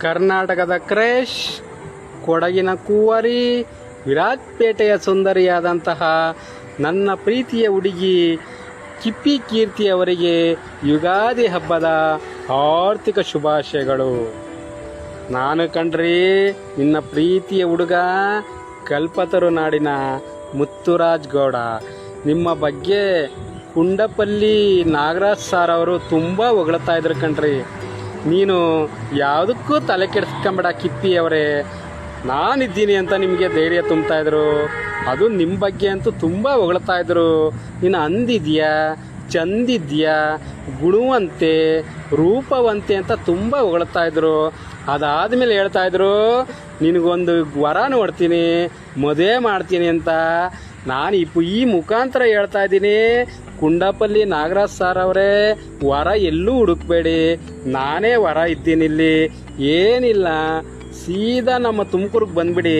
ಕರ್ನಾಟಕದ ಕ್ರೇಶ್, ಕೊಡಗಿನ ಕೂವರಿ ವಿರಾಜಪೇಟೆಯ ಸುಂದರಿಯಾದಂತಹ ನನ್ನ ಪ್ರೀತಿಯ ಹುಡುಗಿ ಕಿಪ್ಪಿ ಕೀರ್ತಿಯವರಿಗೆ ಯುಗಾದಿ ಹಬ್ಬದ ಆರ್ಥಿಕ ಶುಭಾಶಯಗಳು. ನಾನು ಕಂಡ್ರಿ, ನಿನ್ನ ಪ್ರೀತಿಯ ಹುಡುಗ ಕಲ್ಪತರು ನಾಡಿನ ಮುತ್ತುರಾಜ್ ಗೌಡ. ನಿಮ್ಮ ಬಗ್ಗೆ ಕುಂಡಪಲ್ಲಿ ನಾಗರಾಜ್ ಸಾರ್ ಅವರು ತುಂಬ ಹೊಗಳ್ತಾ ಇದ್ರು ಕಣ್ರಿ ನೀನು ಯಾವುದಕ್ಕೂ ತಲೆ ಕೆಡಿಸ್ಕೊಂಬೇಡ ಕಿತ್ತಿ ಅವರೇ ನಾನಿದ್ದೀನಿ ಅಂತ ನಿಮಗೆ ಧೈರ್ಯ ತುಂಬ್ತಾ ಇದ್ರು. ಅದು ನಿಮ್ಮ ಬಗ್ಗೆ ಅಂತೂ ತುಂಬ ಹೊಗಳ್ತಾ ಇದ್ರು. ನೀನು ಅಂದಿದ್ಯಾ? ಚಂದಿದ್ಯಾ? ಗುಣವಂತೆ? ರೂಪವಂತೆ ಅಂತ ತುಂಬ ಹೊಗಳ್ತಾ ಇದ್ರು. ಅದಾದ್ಮೇಲೆ ಹೇಳ್ತಾ ಇದ್ರು, ನಿನಗೊಂದು ವರ ನೋಡ್ತೀನಿ, ಮದುವೆ ಮಾಡ್ತೀನಿ ಅಂತ. ನಾನು ಈ ಈ ಮುಖಾಂತರ ಹೇಳ್ತಾ ಇದ್ದೀನಿ ಕುಂಡಪಲ್ಲಿ ನಾಗರಾಜ್ ಸರ್ ಅವರೇ, ವರ ಎಲ್ಲೂ ಹುಡುಕ್ಬೇಡಿ. ನಾನೇ ವರ ಇದ್ದೀನಿ ಇಲ್ಲಿ. ಏನಿಲ್ಲ. ಸೀದಾ ನಮ್ಮ ತುಮಕೂರಿಗೆ ಬಂದ್ಬಿಡಿ.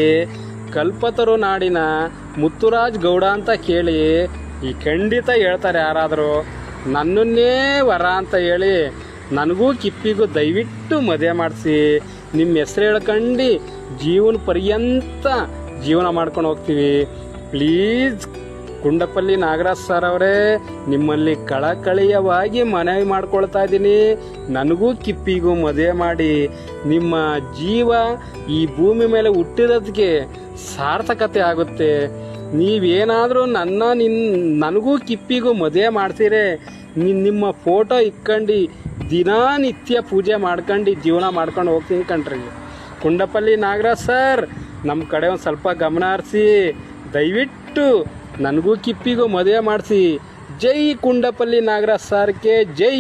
ಕಲ್ಪತರು ನಾಡಿನ ಮುತ್ತುರಾಜ್ ಗೌಡ ಅಂತ ಕೇಳಿ, ಈ ಖಂಡಿತ ಹೇಳ್ತಾರೆ ಯಾರಾದರೂ. ನನ್ನನ್ನೇ ವರ ಅಂತ ಹೇಳಿ, ನನಗೂ ಕಿಪ್ಪಿಗೂ ದಯವಿಟ್ಟು ಮದುವೆ ಮಾಡಿಸಿ. ನಿಮ್ಮ ಹೆಸರು ಹೇಳ್ಕಂಡು ಜೀವನ ಪರ್ಯಂತ ಜೀವನ ಮಾಡ್ಕೊಂಡು ಹೋಗ್ತೀವಿ. ಪ್ಲೀಸ್ ಕುಂಡಪಲ್ಲಿ ನಾಗರಾಜ್ ಸರ್ ಅವರೇ, ನಿಮ್ಮಲ್ಲಿ ಕಳಕಳಿಯವಾಗಿ ಮನವಿ ಮಾಡ್ಕೊಳ್ತಾ ಇದ್ದೀನಿ. ನನಗೂ ಕಿಪ್ಪಿಗೂ ಮದುವೆ ಮಾಡಿ. ನಿಮ್ಮ ಜೀವ ಈ ಭೂಮಿ ಮೇಲೆ ಹುಟ್ಟಿರೋದಕ್ಕೆ ಸಾರ್ಥಕತೆ ಆಗುತ್ತೆ. ನೀವೇನಾದರೂ ನನ್ನ, ನಿನ್, ನನಗೂ ಕಿಪ್ಪಿಗೂ ಮದುವೆ ಮಾಡ್ತೀರೆ. ನಿಮ್ಮ ಫೋಟೋ ಇಕ್ಕಂಡು ದಿನನಿತ್ಯ ಪೂಜೆ ಮಾಡ್ಕೊಂಡು ಜೀವನ ಮಾಡ್ಕೊಂಡು ಹೋಗ್ತೀನಿ ಕಣ್ರಿ. ಕುಂಡಪಲ್ಲಿ ನಾಗರಾಜ್ ಸರ್ ನಮ್ಮ ಕಡೆ ಒಂದು ಸ್ವಲ್ಪ ಗಮನ ಹರಿಸಿ. ದಯವಿಟ್ಟು ನನಗೂ ಕಿಪ್ಪಿಗೂ ಮದುವೆ ಮಾಡಿಸಿ. ಜೈ ಕುಂಡಪಲ್ಲಿ ನಾಗರಾಜ್ ಸಾರ್ಕೆ ಜೈ.